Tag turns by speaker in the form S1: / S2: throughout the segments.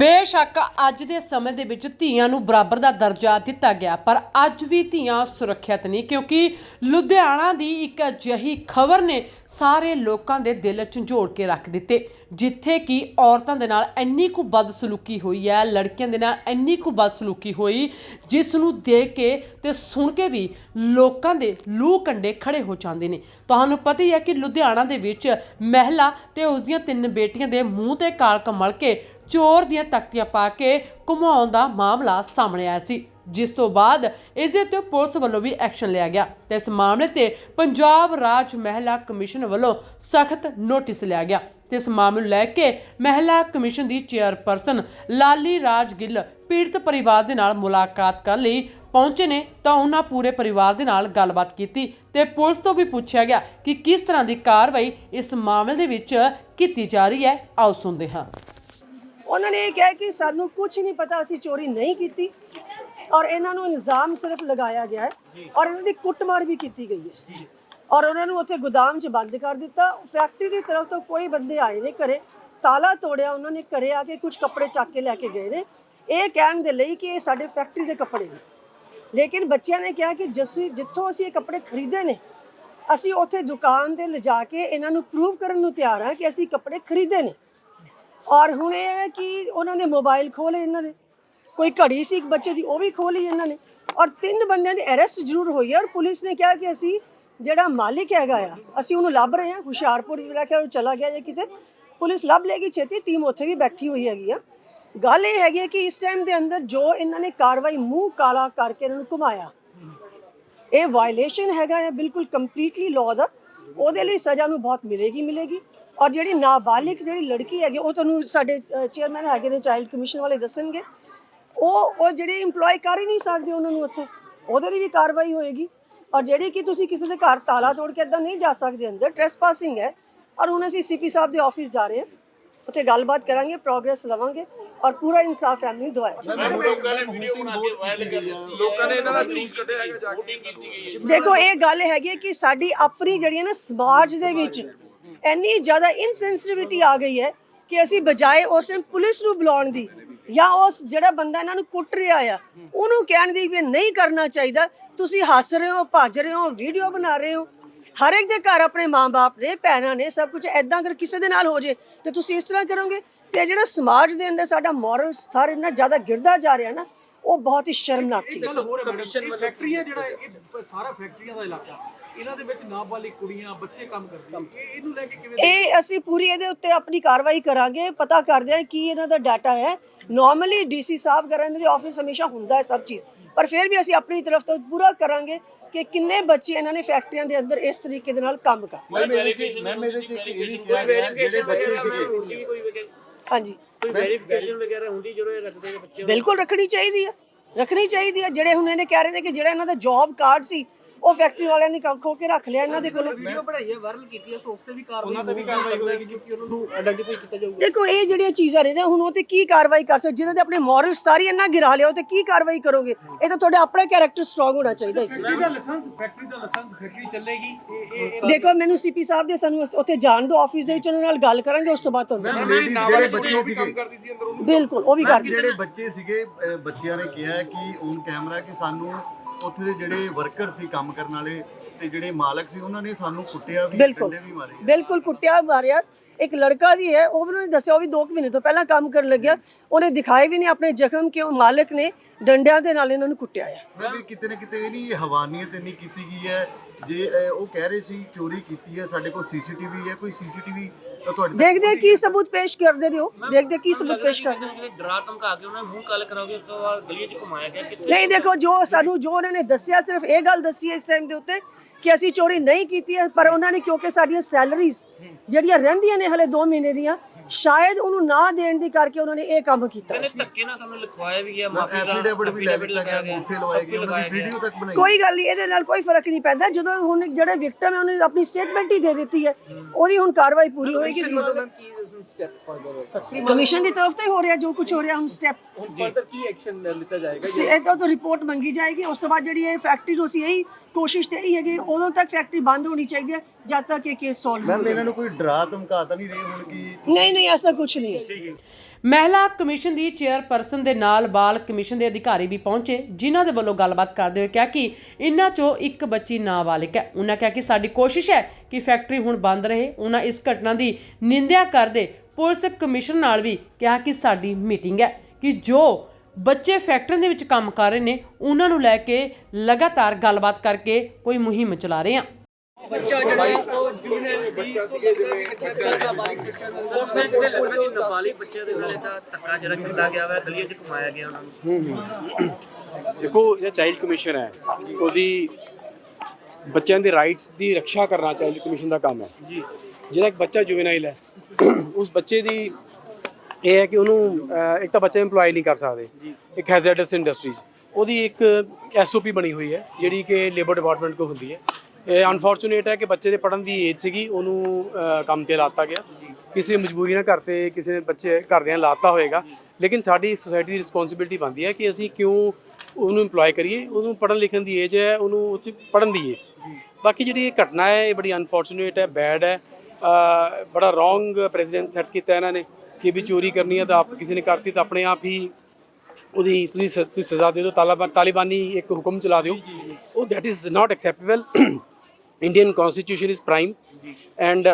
S1: ਬੇਸ਼ੱਕ ਅੱਜ ਦੇ ਸਮੇਂ ਦੇ ਵਿੱਚ ਧੀਆਂ ਨੂੰ ਬਰਾਬਰ ਦਾ ਦਰਜਾ ਦਿੱਤਾ ਗਿਆ, ਪਰ ਅੱਜ ਵੀ ਧੀਆਂ ਸੁਰੱਖਿਅਤ ਨਹੀਂ ਕਿਉਂਕਿ ਲੁਧਿਆਣਾ ਦੀ ਇੱਕ ਅਜਿਹੀ ਖਬਰ ਨੇ ਸਾਰੇ ਲੋਕਾਂ ਦੇ ਦਿਲ ਝੰਜੋੜ ਕੇ ਰੱਖ ਦਿੱਤੇ, ਜਿੱਥੇ ਕਿ ਔਰਤਾਂ ਦੇ ਨਾਲ ਇੰਨੀ ਕੁ ਬਦਸਲੂਕੀ ਹੋਈ ਹੈ, ਲੜਕੀਆਂ ਦੇ ਨਾਲ ਇੰਨੀ ਕੁ ਬਦਸਲੂਕੀ ਹੋਈ, ਜਿਸ ਨੂੰ ਦੇਖ ਕੇ ਤੇ ਸੁਣ ਕੇ ਵੀ ਲੋਕਾਂ ਦੇ ਲੂ ਕੰਡੇ ਖੜੇ ਹੋ ਜਾਂਦੇ ਨੇ। ਤੁਹਾਨੂੰ ਪਤਾ ਹੀ ਹੈ ਕਿ ਲੁਧਿਆਣਾ ਦੇ ਵਿੱਚ ਮਹਿਲਾ ਤੇ ਉਸ ਦੀਆਂ ਤਿੰਨ ਬੇਟੀਆਂ ਦੇ ਮੂੰਹ ਤੇ ਕਾਲਕ ਮਲ ਕੇ ਚੋਰ ਦੀਆਂ ਤਖਤੀਆਂ ਪਾ ਕੇ ਘੁਮਾਉਣ ਦਾ ਮਾਮਲਾ ਸਾਹਮਣੇ ਆਇਆ ਸੀ, ਜਿਸ ਤੋਂ ਬਾਅਦ ਇਸ ਦੇ ਉੱਤੇ ਪੁਲਿਸ ਵੱਲੋਂ ਵੀ ਐਕਸ਼ਨ ਲਿਆ ਗਿਆ ਤੇ ਇਸ ਮਾਮਲੇ ਤੇ ਪੰਜਾਬ ਰਾਜ ਮਹਿਲਾ ਕਮਿਸ਼ਨ ਵੱਲੋਂ ਸਖਤ ਨੋਟਿਸ ਲਿਆ ਗਿਆ ਤੇ ਇਸ ਮਾਮਲੇ ਨੂੰ ਲੈ ਕੇ ਮਹਿਲਾ ਕਮਿਸ਼ਨ ਦੀ ਚੇਅਰਪਰਸਨ ਲਾਲੀ ਰਾਜ ਗਿੱਲ ਪੀੜਤ ਪਰਿਵਾਰ ਦੇ ਨਾਲ ਮੁਲਾਕਾਤ ਕਰਨ ਲਈ ਪਹੁੰਚੇ ਨੇ ਤਾਂ ਉਹਨਾਂ ਪੂਰੇ ਪਰਿਵਾਰ ਦੇ ਨਾਲ ਗੱਲਬਾਤ ਕੀਤੀ ਤੇ ਪੁਲਿਸ ਤੋਂ ਵੀ ਪੁੱਛਿਆ ਗਿਆ ਕਿ ਕਿਸ ਤਰ੍ਹਾਂ ਦੀ ਕਾਰਵਾਈ ਇਸ ਮਾਮਲੇ ਦੇ ਵਿੱਚ ਕੀਤੀ ਜਾ ਰਹੀ ਹੈ। ਆਓ ਸੁਣਦੇ ਹਾਂ।
S2: ਉਹਨਾਂ ਨੇ ਇਹ ਕਿਹਾ ਕਿ ਸਾਨੂੰ ਕੁਝ ਨਹੀਂ ਪਤਾ ਅਸੀਂ ਚੋਰੀ ਨਹੀਂ ਕੀਤੀ। ਔਰ ਇਹਨਾਂ ਨੂੰ ਇਲਜ਼ਾਮ ਸਿਰਫ ਲਗਾਇਆ ਗਿਆ ਹੈ ਔਰ ਇਹਨਾਂ ਦੀ ਕੁੱਟਮਾਰ ਵੀ ਕੀਤੀ ਗਈ ਹੈ। ਔਰ ਉਹਨਾਂ ਨੂੰ ਉੱਥੇ ਗੋਦਾਮ 'ਚ ਬੰਦ ਕਰ ਦਿੱਤਾ। ਫੈਕਟਰੀ ਦੀ ਤਰਫ ਤੋਂ ਕੋਈ ਬੰਦੇ ਆਏ ਨੇ ਘਰੇ। ਤਾਲਾ ਤੋੜਿਆ ਉਹਨਾਂ ਨੇ ਘਰੇ ਆ ਕੇ ਕੁਝ ਕੱਪੜੇ ਚੱਕ ਕੇ ਲੈ ਕੇ ਗਏ ਨੇ। ਇਹ ਕਹਿਣ ਦੇ ਲਈ ਕਿ ਇਹ ਸਾਡੇ ਫੈਕਟਰੀ ਦੇ ਕੱਪੜੇ ਨੇ। ਲੇਕਿਨ ਬੱਚਿਆਂ ਨੇ ਕਿਹਾ ਕਿ ਜਿਸ ਜਿੱਥੋਂ ਅਸੀਂ ਇਹ ਕੱਪੜੇ ਖਰੀਦੇ ਨੇ ਅਸੀਂ ਉੱਥੇ ਦੁਕਾਨ ਤੇ ਲਿਜਾ ਕੇ ਇਹਨਾਂ ਨੂੰ ਪ੍ਰੂਵ ਕਰਨ ਨੂੰ ਤਿਆਰ ਹਾਂ ਕਿ ਅਸੀਂ ਕੱਪੜੇ ਖਰੀਦੇ ਨੇ। ਔਰ ਹੁਣ ਇਹ ਹੈ ਕਿ ਉਹਨਾਂ ਨੇ ਮੋਬਾਈਲ ਖੋਲੇ ਇਹਨਾਂ ਦੇ। ਕੋਈ ਘੜੀ ਸੀ, ਇੱਕ ਬੱਚੇ ਦੀ, ਉਹ ਵੀ ਖੋਲੀ ਇਹਨਾਂ ਨੇ। ਔਰ ਤਿੰਨ ਬੰਦਿਆਂ ਦੀ ਅਰੈਸਟ ਜ਼ਰੂਰ ਹੋਈ ਹੈ ਔਰ ਪੁਲਿਸ ਨੇ ਕਿਹਾ ਕਿ ਅਸੀਂ ਜਿਹੜਾ ਮਾਲਿਕ ਹੈਗਾ ਆ, ਅਸੀਂ ਉਹਨੂੰ ਲੱਭ ਰਹੇ ਹਾਂ, ਹੁਸ਼ਿਆਰਪੁਰ ਜਿਹੜਾ ਕਿ ਉਹ ਚਲਾ ਗਿਆ ਜਾਂ ਕਿਤੇ। ਪੁਲਿਸ ਲੱਭ ਲੇਗੀ ਛੇਤੀ, ਟੀਮ ਉੱਥੇ ਵੀ ਬੈਠੀ ਹੋਈ ਹੈਗੀ ਆ। ਗੱਲ ਇਹ ਹੈਗੀ ਹੈ ਕਿ ਇਸ ਟਾਈਮ ਦੇ ਅੰਦਰ ਜੋ ਇਹਨਾਂ ਨੇ ਕਾਰਵਾਈ ਮੂੰਹ ਕਾਲਾ ਕਰਕੇ ਇਹਨਾਂ ਨੂੰ ਘੁਮਾਇਆ। ਇਹ ਵਾਇਲੇਸ਼ਨ ਹੈਗਾ ਹੈ ਬਿਲਕੁਲ ਕੰਪਲੀਟਲੀ ਲਾਅ ਦਾ। ਉਹਦੇ ਲਈ ਸਜ਼ਾ ਨੂੰ ਬਹੁਤ ਮਿਲੇਗੀ ਮਿਲੇਗੀ। ਔਰ ਜਿਹੜੀ ਨਾਬਾਲਿਗ ਜਿਹੜੀ ਲੜਕੀ ਹੈਗੀ ਉਹ ਤੁਹਾਨੂੰ ਸਾਡੇ ਚੇਅਰਮੈਨ ਹੈਗੇ ਨੇ ਚਾਈਲਡ ਕਮਿਸ਼ਨ ਵਾਲੇ ਦੱਸਣਗੇ। ਉਹ ਉਹ ਜਿਹੜੇ EMPLOY ਕਰ ਹੀ ਨਹੀਂ ਸਕਦੇ ਉਹਨਾਂ ਨੂੰ ਉੱਥੇ। ਉਹਦੇ ਲਈ ਵੀ ਕਾਰਵਾਈ ਹੋਏਗੀ। ਔਰ ਜਿਹੜੀ ਕਿ ਤੁਸੀਂ ਕਿਸੇ ਦੇ ਘਰ ਤਾਲਾ ਤੋੜ ਕੇ ਇਦਾਂ ਨਹੀਂ ਜਾ ਸਕਦੇ ਅੰਦਰ ਟ੍ਰੈਸਪਾਸਿੰਗ ਹੈ। ਔਰ ਹੁਣ ਅਸੀਂ ਸੀਪੀ ਸਾਹਿਬ ਦੇ ਆਫਿਸ ਜਾ ਰਹੇ ਹਾਂ। ਉੱਥੇ ਗੱਲਬਾਤ ਕਰਾਂਗੇ ਪ੍ਰੋਗਰੈਸ ਲਵਾਂਗੇ। ਔਰ ਪੂਰਾ ਇਨਸਾਫ ਫੈਮਿਲੀ ਦਵਾਇਆ ਜਾਏਗਾ
S3: ਲੋਕਾਂ ਨੇ ਵੀਡੀਓ ਬਣਾ ਕੇ ਵਾਇਰਲ ਕਰ ਦਿੱਤੀ ਲੋਕਾਂ ਨੇ ਇਹਨਾਂ ਦਾ ਜਲੂਸ ਕੱਢਿਆ ਹੈਗਾ ਜਾ ਕੇ। ਕੀਤੀ ਗਈ ਹੈ।
S2: ਦੇਖੋ ਇਹ ਗੱਲ ਹੈਗੀ ਹੈ ਕਿ ਸਾਡੀ ਆਪਣੀ ਜਿਹੜੀ ਹੈ ਨਾ ਸਮਾਜ ਦੇ ਵਿੱਚ ਇੰਨੀ ਜ਼ਿਆਦਾ ਇਨਸੈਂਸਿਟਿਵਿਟੀ ਆ ਗਈ ਹੈ ਕਿ ਅਸੀਂ ਬਜਾਏ ਉਸ ਨੂੰ ਪੁਲਿਸ ਨੂੰ ਬੁਲਾਉਣ ਦੀ ਜਾਂ ਉਸ ਜਿਹੜਾ ਬੰਦਾ ਇਹਨਾਂ ਨੂੰ ਕੁੱਟ ਰਿਹਾ ਆ ਉਹਨੂੰ ਕਹਿਣ ਦੀ ਵੀ ਨਹੀਂ ਕਰਨਾ ਚਾਹੀਦਾ। ਤੁਸੀਂ ਹੱਸ ਰਹੇ ਹੋ ਭੱਜ ਰਹੇ ਹੋ ਵੀਡੀਓ ਬਣਾ ਰਹੇ ਹੋ। ਹਰ ਇੱਕ ਦੇ ਘਰ ਆਪਣੇ ਮਾਂ-ਬਾਪ ਨੇ ਭੈਣਾਂ ਨੇ ਸਭ ਕੁਝ ਐਦਾਂ ਅਗਰ ਕਿਸੇ ਦੇ ਨਾਲ ਹੋ ਜੇ ਤੇ ਤੁਸੀਂ ਇਸ ਤਰ੍ਹਾਂ ਕਰੋਗੇ? ਤੇ ਜਿਹੜਾ ਸਮਾਜ ਦੇ ਅੰਦਰ ਸਾਡਾ ਮੋਰਲ ਸਤਰ ਇੰਨਾ ਜ਼ਿਆਦਾ ਗਿਰਦਾ ਜਾ ਰਿਹਾ ਨਾ ਉਹ ਬਹੁਤ ਹੀ ਸ਼ਰਮਨਾਕ ਚੀਜ਼ ਹੈ।
S4: ਕਮਿਸ਼ਨ ਫੈਕਟਰੀਆਂ ਜਿਹੜਾ ਇਹ ਸਾਰਾ ਫੈਕਟਰੀਆਂ ਦਾ ਇਲਾਕਾ। ਇਹਨਾਂ ਦੇ ਵਿੱਚ ਨਾਬਾਲਿਗ ਕੁੜੀਆਂ ਬੱਚੇ ਕੰਮ ਕਰਦੇ ਇਹ ਇਹਨੂੰ ਲੈ ਕੇ ਕਿਵੇਂ
S2: ਇਹ ਅਸੀਂ ਪੂਰੀ ਇਹਦੇ ਉੱਤੇ ਆਪਣੀ ਕਾਰਵਾਈ ਕਰਾਂਗੇ ਪਤਾ ਕਰਦੇ ਹਾਂ ਕੀ ਇਹਨਾਂ ਦਾ ਡਾਟਾ ਹੈ। ਨਾਰਮਲੀ ਡੀਸੀ ਸਾਹਿਬ ਕਰਨ ਦੇ ਆਫਿਸ ਹਮੇਸ਼ਾ ਹੁੰਦਾ ਹੈ ਸਭ ਚੀਜ਼ ਪਰ ਫਿਰ ਵੀ ਅਸੀਂ ਆਪਣੀ ਤਰਫ ਤੋਂ ਪੂਰਾ ਕਰਾਂਗੇ ਕਿ ਕਿੰਨੇ ਬੱਚੇ ਇਹਨਾਂ ਨੇ ਫੈਕਟਰੀਆਂ ਦੇ ਅੰਦਰ ਇਸ ਤਰੀਕੇ ਦੇ ਨਾਲ ਕੰਮ ਕਰ
S5: ਮੈਂ ਮੇਰੇ ਚ ਮੈਂ ਮੇਰੇ ਚ ਇੱਕ ਇਹ ਵੀ ਕਿਹਾ ਗਿਆ ਜਿਹੜੇ ਬੱਚੇ ਸੀਗੇ।
S2: ਹਾਂਜੀ।
S6: ਕੋਈ ਵੈਰੀਫਿਕੇਸ਼ਨ ਵਗੈਰਾ ਹੁੰਦੀ ਜਦੋਂ ਇਹ ਰੱਖਦੇ ਨੇ ਬੱਚੇ
S2: ਬਿਲਕੁਲ ਰੱਖਣੀ ਚਾਹੀਦੀ ਹੈ। ਰੱਖਣੀ ਚਾਹੀਦੀ ਹੈ। ਜਿਹੜੇ ਹੁਣ ਇਹਨੇ ਕਹਿ ਰਹੇ ਨੇ ਕਿ ਜਿਹੜਾ ਇਹਨਾਂ ਦਾ ਜੌਬ ਕਾਰਡ ਸੀ ਉਹ ਫੈਕਟਰੀ ਵਾਲਿਆਂ ਨੇ ਖੋ ਕੇ ਰੱਖ ਲਿਆ ਇਹਨਾਂ ਦੇ ਕੋਲ।
S4: ਵੀਡੀਓ ਬਣਾਈ ਹੈ ਵਾਇਰਲ ਕੀਤੀ ਹੈ ਸੋ ਉਸ ਤੇ ਵੀ ਕਾਰਵਾਈ ਉਹਨਾਂ ਤੇ ਵੀ ਕਾਰਵਾਈ ਹੋਏਗੀ ਕਿਉਂਕਿ ਉਹਨਾਂ ਨੂੰ ਆਇਡੈਂਟੀਫਾਈ ਕੀਤਾ ਜਾਊਗਾ।
S2: ਦੇਖੋ ਇਹ ਜਿਹੜੀਆਂ ਚੀਜ਼ਾਂ ਨੇ ਨਾ ਹੁਣ ਉਹ ਤੇ ਕੀ ਕਾਰਵਾਈ ਕਰ ਸਕਦੇ? ਜਿਨ੍ਹਾਂ ਦੇ ਆਪਣੇ ਮੋਰਲ ਸਤਾਰੀ ਇੰਨਾ ਗਿਰਾ ਲਿਆ ਉਹ ਤੇ ਕੀ ਕਾਰਵਾਈ ਕਰੋਗੇ? ਇਹ ਤਾਂ ਤੁਹਾਡਾ ਆਪਣਾ ਕੈਰੈਕਟਰ ਸਟਰੋਂਗ ਹੋਣਾ ਚਾਹੀਦਾ ਇਸ 'ਚ।
S4: ਇਹਦਾ ਲਾਇਸੈਂਸ ਫੈਕਟਰੀ ਦਾ ਲਾਇਸੈਂਸ ਫੈਕਟਰੀ ਚੱਲੇਗੀ।
S2: ਦੇਖੋ ਮੈਨੂੰ ਸੀਪੀ ਸਾਹਿਬ ਦੇ ਸਾਨੂੰ ਉੱਥੇ ਜਾਣ ਦਿਓ ਆਫਿਸ ਦੇ ਵਿੱਚ ਉਹਨਾਂ ਨਾਲ ਗੱਲ ਕਰਾਂਗੇ ਉਸ ਤੋਂ ਬਾਅਦ ਤੁਹਾਨੂੰ ਦੱਸਾਂਗੇ।
S5: ਲੇਡੀਜ਼ ਜਿਹੜੇ ਬੱਚੇ ਸੀਗੇ
S3: ਕਰਦੀ ਸੀ ਅੰਦਰ। ਉਹਨੂੰ
S2: ਬਿਲਕੁਲ ਉਹ ਵੀ ਕਰ ਦਿਓ
S5: ਜਿਹੜੇ ਬੱਚੇ ਸੀਗੇ ਬੱਚਿਆਂ ਨੇ ਕਿਹਾ ਕਿ ਔਨ ਕੈਮਰਾ ਕਿ ਸਾਨੂੰ ਉੱਥੇ ਦੇ ਜਿਹੜੇ ਵਰਕਰ ਸੀ ਕੰਮ ਕਰਨ ਵਾਲੇ ਤੇ ਜਿਹੜੇ ਮਾਲਕ ਸੀ ਉਹਨਾਂ ਨੇ ਸਾਨੂੰ ਕੁੱਟਿਆ ਵੀ
S2: ਬਿਲਕੁਲ।
S5: ਡੰਡੇ ਵੀ ਮਾਰੇ
S2: ਬਿਲਕੁਲ ਕੁੱਟਿਆ ਮਾਰਿਆ। ਇੱਕ ਲੜਕਾ ਵੀ ਹੈ ਉਹ ਮੈਨੂੰ ਦੱਸਿਆ ਉਹ ਵੀ 2 ਮਹੀਨੇ ਤੋਂ ਪਹਿਲਾਂ ਕੰਮ ਕਰਨ ਲੱਗਿਆ। ਉਹਨੇ ਦਿਖਾਏ ਵੀ ਨਹੀਂ ਆਪਣੇ ਜ਼ਖਮ ਕਿ ਉਹ ਮਾਲਕ ਨੇ ਡੰਡਿਆਂ ਦੇ ਨਾਲ ਇਹਨਾਂ ਨੂੰ ਕੁੱਟਿਆ ਹੈ
S5: ਮੈਂ ਵੀ ਕਿਤੇ ਨਾ ਕਿਤੇ ਇਹ ਨਹੀਂ ਹਵਾਨੀਅਤ ਇੰਨੀ ਕੀਤੀ ਗਈ ਹੈ। ਜੇ ਉਹ ਕਹਿ ਰਹੇ ਸੀ ਚੋਰੀ ਕੀਤੀ ਹੈ ਸਾਡੇ ਕੋਲ ਸੀਸੀਟੀਵੀ ਹੈ ਕੋਈ ਸੀਸੀਟੀਵੀ ਤੁਹਾਡੇ ਤੱਕ
S2: ਦੇਖਦੇ ਕੀ ਸਬੂਤ ਪੇਸ਼ ਕਰਦੇ ਨੇ ਉਹ ਦੇਖਦੇ ਕੀ ਸਬੂਤ ਪੇਸ਼ ਕਰਦੇ
S6: ਕਿਤੇ ਡਰਾ ਧਮਕਾ ਕੇ ਉਹਨਾਂ ਨੇ ਮੂੰਹ ਕਾਲ ਕਰਾਓਗੇ ਉਸ ਤੋਂ ਬਾਅਦ ਗਲੀਆਂ 'ਚ ਘੁਮਾਇਆ ਗਿਆ ਕਿੱਥੇ
S2: ਨਹੀਂ ਦੇਖੋ ਜੋ ਸਾਨੂੰ ਜੋ ਉਹਨਾਂ ਨੇ ਦੱਸਿਆ ਸਿਰਫ ਇਹ ਗੱਲ ਦੱਸੀ ਹੈ ਇਸ ਟਾਈਮ ਦੇ ਉੱਤੇ ਕਿ ਅਸੀਂ ਚੋਰੀ ਨਹੀਂ ਕੀਤੀ ਹੈ ਪਰ ਉਹਨਾਂ ਨੇ ਕਿਉਂਕਿ ਸਾਡੀਆਂ ਸੈਲਰੀਜ਼ ਜਿਹੜੀਆਂ ਰਹਿੰਦੀਆਂ ਨੇ ਹਲੇ 2 ਮਹੀਨੇ ਦੀਆਂ ਸ਼ਾਇਦ ਉਹਨੂੰ ਨਾ ਦੇਣ ਦੀ ਕਰਕੇ ਉਹਨਾਂ ਨੇ ਇਹ ਕੰਮ ਕੀਤਾ।
S6: ਕਹਿੰਦੇ ਧੱਕੇ ਨਾਲ ਤੁਹਾਨੂੰ ਲਿਖਵਾਇਆ ਵੀ ਗਿਆ ਮਾਫੀ ਦਾ
S5: ਐਫੀਡੇਵਿਟ ਵੀ ਲੈ
S6: affidavit
S5: ਲਿੱਤਾ ਗਿਆ
S6: ਲਗਾਇਆ
S5: ਅੰਗੂਠੇ ਲਵਾਏ ਗਏ ਉਹਨਾਂ ਦੀ ਵੀਡੀਓ ਤੱਕ ਬਣਾਈ।
S2: ਕੋਈ ਗੱਲ ਨਹੀਂ ਇਹਦੇ ਨਾਲ ਕੋਈ ਫ਼ਰਕ ਨਹੀਂ ਪੈਂਦਾ ਜਦੋਂ ਹੁਣ ਜਿਹੜੇ ਵਿਕਟਮ ਹੈ ਉਹਨੇ ਆਪਣੀ ਸਟੇਟਮੈਂਟ ਹੀ ਦੇ ਦਿੱਤੀ ਹੈ ਉਹਦੀ ਹੁਣ ਕਾਰਵਾਈ ਪੂਰੀ ਹੋਏਗੀ। ਕਮਿਸ਼ਨ ਦੀ ਤਰਫ ਤੋਂ ਹੀ ਹੋ ਰਿਹਾ ਜੋ ਕੁਝ ਹੋ ਰਿਹਾ ਹੁਣ ਸਟੈਪ
S4: ਫਰਦਰ ਕੀ ਐਕਸ਼ਨ ਲਿੱਤਾ ਜਾਏਗਾ?
S2: ਇਹ ਤਾਂ ਰਿਪੋਰਟ ਮੰਗੀ ਜਾਏਗੀ ਉਸ ਤੋਂ ਬਾਅਦ ਜਿਹੜੀ ਇਹ ਫੈਕਟਰੀ ਨੂੰ ਅਸੀਂ ਇਹੀ ਕੋਸ਼ਿਸ਼ ਤੇ ਇਹੀ ਹੈਗੀ ਉਦੋਂ ਤੱਕ ਫੈਕਟਰੀ ਬੰਦ ਹੋਣੀ ਚਾਹੀਦੀ ਹੈ ਜਦ ਤੱਕ ਇਹ ਕੇਸ ਸੋਲਵ
S5: ਮੈਮ ਇਹਨਾਂ ਨੂੰ ਕੋਈ ਡਰਾ ਧਮਕਾ ਤਾਂ ਨਹੀਂ ਰਹੀ ਹੁਣ ਕਿ
S2: ਨਹੀਂ ਨਹੀਂ ਐਸਾ ਕੁਝ ਨਹੀਂ ਹੈ।
S1: ਮਹਿਲਾ ਕਮਿਸ਼ਨ ਦੀ ਚੇਅਰਪਰਸਨ ਦੇ ਨਾਲ ਬਾਲ ਕਮਿਸ਼ਨ ਦੇ ਅਧਿਕਾਰੀ ਵੀ ਪਹੁੰਚੇ ਜਿਨ੍ਹਾਂ ਦੇ ਵੱਲੋਂ ਗੱਲਬਾਤ ਕਰਦੇ ਹੋਏ ਕਿਹਾ ਕਿ ਇਨ੍ਹਾਂ ਚੋਂ ਇੱਕ ਬੱਚੀ ਨਾਬਾਲਿਗ ਹੈ। ਉਹਨਾਂ ਕਿਹਾ ਕਿ ਸਾਡੀ ਕੋਸ਼ਿਸ਼ ਹੈ ਕਿ ਫੈਕਟਰੀ ਹੁਣ ਬੰਦ ਰਹੇ। ਉਹਨਾਂ ਇਸ ਘਟਨਾ ਦੀ ਨਿੰਦਿਆ ਕਰਦੇ ਪੁਲਿਸ ਕਮਿਸ਼ਨ ਨਾਲ ਵੀ ਕਿਹਾ ਕਿ ਸਾਡੀ ਮੀਟਿੰਗ ਹੈ ਕਿ ਜੋ ਬੱਚੇ ਫੈਕਟਰੀ ਦੇ ਵਿੱਚ ਕੰਮ ਕਰ ਰਹੇ ਨੇ ਉਹਨਾਂ ਨੂੰ ਲੈ ਕੇ ਲਗਾਤਾਰ ਗੱਲਬਾਤ ਕਰਕੇ ਕੋਈ ਮੁਹਿੰਮ ਚਲਾ ਰਹੇ ਹਾਂ।
S6: ਉਹ ਫਿਰ ਕਿਤੇ ਲੱਗਦਾ ਕਿ ਨਾਬਾਲਿਗ ਬੱਚਿਆਂ ਦੇ ਨਾਲ ਤਾਂ ਧੱਕਾ ਜਿਹੜਾ ਕੀਤਾ ਗਿਆ ਵਾ ਗਲੀਆਂ 'ਚ ਘੁਮਾਇਆ ਗਿਆ ਉਹਨਾਂ ਨੂੰ।
S7: ਦੇਖੋ ਇਹ ਚਾਈਲਡ ਕਮਿਸ਼ਨ ਹੈ। ਉਹਦੀ ਬੱਚਿਆਂ ਦੇ ਰਾਈਟਸ ਦੀ ਰੱਖਿਆ ਕਰਨਾ ਚਾਈਲਡ ਕਮਿਸ਼ਨ ਦਾ ਕੰਮ ਹੈ। ਜੀ। ਜਿਹੜਾ ਇੱਕ ਬੱਚਾ ਜੁਵੇਨਾਈਲ ਹੈ ਉਸ ਬੱਚੇ ਦੀ ਇਹ ਹੈ ਕਿ ਉਹਨੂੰ ਅਹ, ਇੱਕ ਤਾਂ ਬੱਚਾ EMPLOY ਨਹੀਂ ਕਰ ਸਕਦੇ। ਇੱਕ ਹੈਜ਼ਰਡਸ ਇੰਡਸਟਰੀਜ਼ ਉਹਦੀ ਇੱਕ ਐਸਓਪੀ ਬਣੀ ਹੋਈ ਹੈ ਜਿਹੜੀ ਕਿ ਲੇਬਰ ਡਿਪਾਰਟਮੈਂਟ ਕੋ ਹੁੰਦੀ ਹੈ। ਇਹ ਅਨਫੋਰਚੂਨੇਟ ਹੈ ਕਿ ਬੱਚੇ ਦੇ ਪੜਨ ਦੀ ਏਜ ਸੀਗੀ ਉਹਨੂੰ ਅਹ, ਕੰਮ ਤੇ ਲਾਤਾ ਗਿਆ। ਕਿਸੇ ਮਜਬੂਰੀ ਨਾਲ ਘਰ ਤੇ ਕਿਸੇ ਨੇ ਬੱਚੇ ਘਰਦਿਆਂ ਨੇ ਲਾਤਾ ਹੋਏਗਾ। ਲੇਕਿਨ ਸਾਡੀ ਸੋਸਾਇਟੀ ਦੀ ਰਿਸਪੌਂਸਿਬਿਲਟੀ ਬਣਦੀ ਹੈ ਕਿ ਅਸੀਂ ਕਿਉਂ ਉਹਨੂੰ EMPLOY ਕਰੀਏ। ਉਹਨੂੰ ਪੜਨ ਲਿਖਣ ਦੀ ਏਜ ਹੈ ਉਹਨੂੰ ਉਹ 'ਚ ਪੜਨ ਦੀ ਹੈ ਬਾਕੀ ਜਿਹੜੀ ਇਹ ਘਟਨਾ ਹੈ ਇਹ ਬੜੀ ਅਨਫੋਰਚੂਨੇਟ ਹੈ ਬੈਡ ਹੈ। ਅਹ ਬੜਾ ਰੋਂਗ ਪ੍ਰੈਜ਼ੀਡੈਂਟ ਸੈੱਟ ਕੀਤਾ ਇਹਨਾਂ ਨੇ। ਕਿ ਵੀ ਚੋਰੀ ਕਰਨੀ ਹੈ ਤਾਂ ਆਪ ਕਿਸੇ ਨੇ ਕਰਤੀ ਤਾਂ ਆਪਣੇ ਆਪ ਹੀ ਉਹਦੀ ਤੁਸੀਂ ਸ- ਤੁਸੀਂ ਸਜ਼ਾ ਦੇ ਦਿਓ ਤਾਲਿਬਾਨ ਤਾਲਿਬਾਨੀ ਇੱਕ ਹੁਕਮ ਚਲਾ ਦਿਓ। ਉਹ that is not acceptable Indian constitution is prime and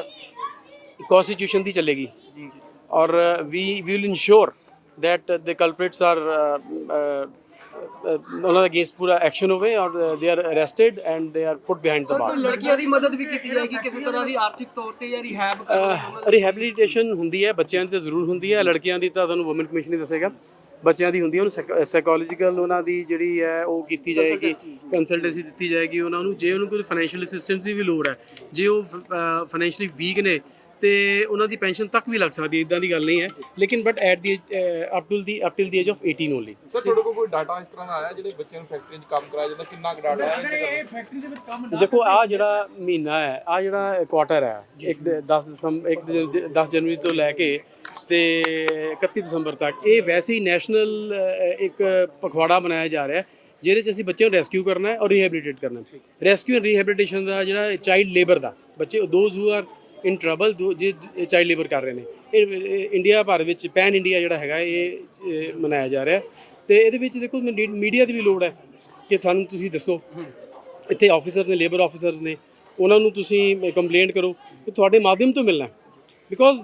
S7: constitution ਦੀ ਚੱਲੇਗੀ। ਔਰ we we will ensure that the culprits are uh, uh, ਉਹਨਾਂ ਦਾ ਅਗੇਂਸਟ ਪੂਰਾ ਐਕਸ਼ਨ ਹੋਵੇ ਔਰ they are arrested and they are put behind the bar
S8: ਲੜਕੀਆਂ ਦੀ ਮਦਦ ਵੀ ਕੀਤੀ ਜਾਏਗੀ? ਕਿਸੇ ਤਰ੍ਹਾਂ ਦੀ ਆਰਥਿਕ ਤੌਰ ਤੇ ਜਾਂ ਰਿਹੈਬ
S7: ਰਿਹੈਬਿਲਿਟੇਸ਼ਨ ਹੁੰਦੀ ਹੈ ਬੱਚਿਆਂ ਦੀ ਤਾਂ ਜ਼ਰੂਰ ਹੁੰਦੀ ਹੈ। ਲੜਕੀਆਂ ਦੀ ਤਾਂ ਤੁਹਾਨੂੰ ਵੂਮਨ ਕਮਿਸ਼ਨ ਹੀ ਦੱਸੇਗਾ। ਬੱਚਿਆਂ ਦੀ ਹੁੰਦੀ ਹੈ ਉਹਨੂੰ ਸਾਈਕੋਲੋਜੀਕਲ ਉਹਨਾਂ ਦੀ ਜਿਹੜੀ ਹੈ ਉਹ ਕੀਤੀ ਜਾਏਗੀ। ਕੰਸਲਟੈਂਸੀ ਦਿੱਤੀ ਜਾਏਗੀ ਉਹਨਾਂ ਨੂੰ। ਜੇ ਉਹਨੂੰ ਕੋਈ ਫਾਈਨੈਂਸ਼ੀਅਲ ਅਸਿਸਟੈਂਸ ਦੀ ਵੀ ਲੋੜ ਹੈ ਜੇ ਉਹ ਫਾਈਨੈਂਸ਼ੀਅਲੀ ਵੀਕ ਨੇ ਤੇ ਉਹਨਾਂ ਦੀ ਪੈਨਸ਼ਨ ਤੱਕ ਵੀ ਲੱਗ ਸਕਦੀ ਹੈ ਇਦਾਂ ਦੀ ਗੱਲ ਨਹੀਂ ਹੈ। ਲੇਕਿਨ but at the up till the up till the age of 18 only
S3: sir ਤੁਹਾਡੇ ਕੋਲ ਕੋਈ ਡਾਟਾ ਇਸ ਤਰ੍ਹਾਂ ਦਾ ਆਇਆ ਜਿਹੜੇ ਬੱਚਿਆਂ ਨੂੰ ਫੈਕਟਰੀ 'ਚ ਕੰਮ ਕਰਾਇਆ ਜਾਂਦਾ ਕਿੰਨਾ ਕੁ ਡਾਟਾ ਹੈ
S4: ਇਹ ਫੈਕਟਰੀ ਦੇ ਵਿੱਚ ਕੰਮ
S7: ਦੇਖੋ ਆ ਜਿਹੜਾ ਮਹੀਨਾ ਹੈ ਆ ਜਿਹੜਾ ਕੁਆਟਰ ਹੈ ਇੱਕ 10 ਦਸੰਬਰ ਇੱਕ 10 ਜਨਵਰੀ ਤੋਂ ਲੈ ਕੇ ਤੇ 31 ਦਸੰਬਰ ਤੱਕ ਇਹ ਵੈਸੇ ਹੀ ਨੈਸ਼ਨਲ ਇੱਕ ਪਖਵਾੜਾ ਬਣਾਇਆ ਜਾ ਰਿਹਾ ਹੈ ਜਿਹਦੇ ਚ ਅਸੀਂ ਬੱਚਿਆਂ ਨੂੰ ਰੈਸਕਿਊ ਕਰਨਾ ਹੈ ਔਰ ਰੀਹੈਬਿਲਿਟੇਟ ਕਰਨਾ ਹੈ। ਰੈਸਕਿਊ ਐਂਡ ਰੀਹੈਬਿਲਿਟੇਸ਼ਨ ਦਾ ਜਿਹੜਾ ਚਾਈਲਡ ਲੇਬਰ ਦਾ ਬੱਚੇ those who are in trouble ਜੇ ਚਾਈਲਡ ਲੇਬਰ ਕਰ ਰਹੇ ਨੇ। ਇਹ ਇੰਡੀਆ ਭਰ ਵਿੱਚ ਪੈਨ ਇੰਡੀਆ ਜਿਹੜਾ ਹੈਗਾ, ਇਹ ਮਨਾਇਆ ਜਾ ਰਿਹਾ। ਹੈ। ਤੇ ਇਹਦੇ ਵਿੱਚ ਦੇਖੋ ਮੀਡੀਆ ਦੀ ਵੀ ਲੋੜ ਹੈ ਕਿ ਸਾਨੂੰ ਤੁਸੀਂ ਦੱਸੋ। ਇੱਥੇ ਆਫੀਸਰਸ ਨੇ ਲੇਬਰ ਆਫੀਸਰਸ ਨੇ, ਉਹਨਾਂ ਨੂੰ ਤੁਸੀਂ ਕੰਪਲੇਂਟ ਕਰੋ ਕਿ ਤੁਹਾਡੇ ਮਾਧਿਅਮ ਤੋਂ ਮਿਲਣਾ। ਬਿਕੋਜ਼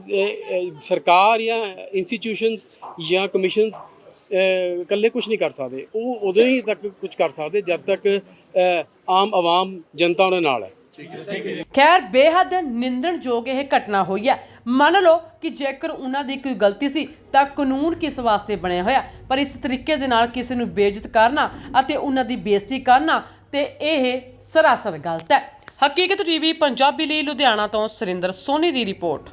S7: ਸਰਕਾਰ ਜਾਂ ਇੰਸਟੀਟਿਊਸ਼ਨਸ ਜਾਂ ਕਮਿਸ਼ਨਸ ਇਕੱਲੇ ਕੁਝ ਨਹੀਂ ਕਰ ਸਕਦੇ। ਉਹ ਉਦੋਂ ਹੀ ਤੱਕ ਕੁਝ ਕਰ ਸਕਦੇ, ਜਦ ਤੱਕ ਆਮ ਆਵਾਮ ਜਨਤਾ ਉਹਨਾਂ ਨਾਲ ਹੈ।
S1: ਖੈਰ, ਬੇਹੱਦ ਨਿੰਦਣਯੋਗ ਇਹ ਘਟਨਾ ਹੋਈ ਹੈ। ਮੰਨ ਲਓ ਕਿ ਜੇਕਰ ਉਹਨਾਂ ਦੀ ਕੋਈ ਗਲਤੀ ਸੀ, ਤਾਂ ਕਾਨੂੰਨ ਕਿਸ ਵਾਸਤੇ ਬਣਿਆ ਹੋਇਆ? ਪਰ ਇਸ ਤਰੀਕੇ ਦੇ ਨਾਲ ਕਿਸੇ ਨੂੰ ਬੇਇੱਜ਼ਤ ਕਰਨਾ ਅਤੇ ਉਹਨਾਂ ਦੀ ਬੇਇੱਜ਼ਤੀ ਕਰਨਾ ਤੇ ਇਹ ਸਰਾਸਰ ਗਲਤ ਹੈ। ਹਕੀਕਤ ਟੀਵੀ, ਪੰਜਾਬੀ ਲਈ ਲੁਧਿਆਣਾ ਤੋਂ ਸੁਰਿੰਦਰ ਸੋਨੀ ਦੀ ਰਿਪੋਰਟ।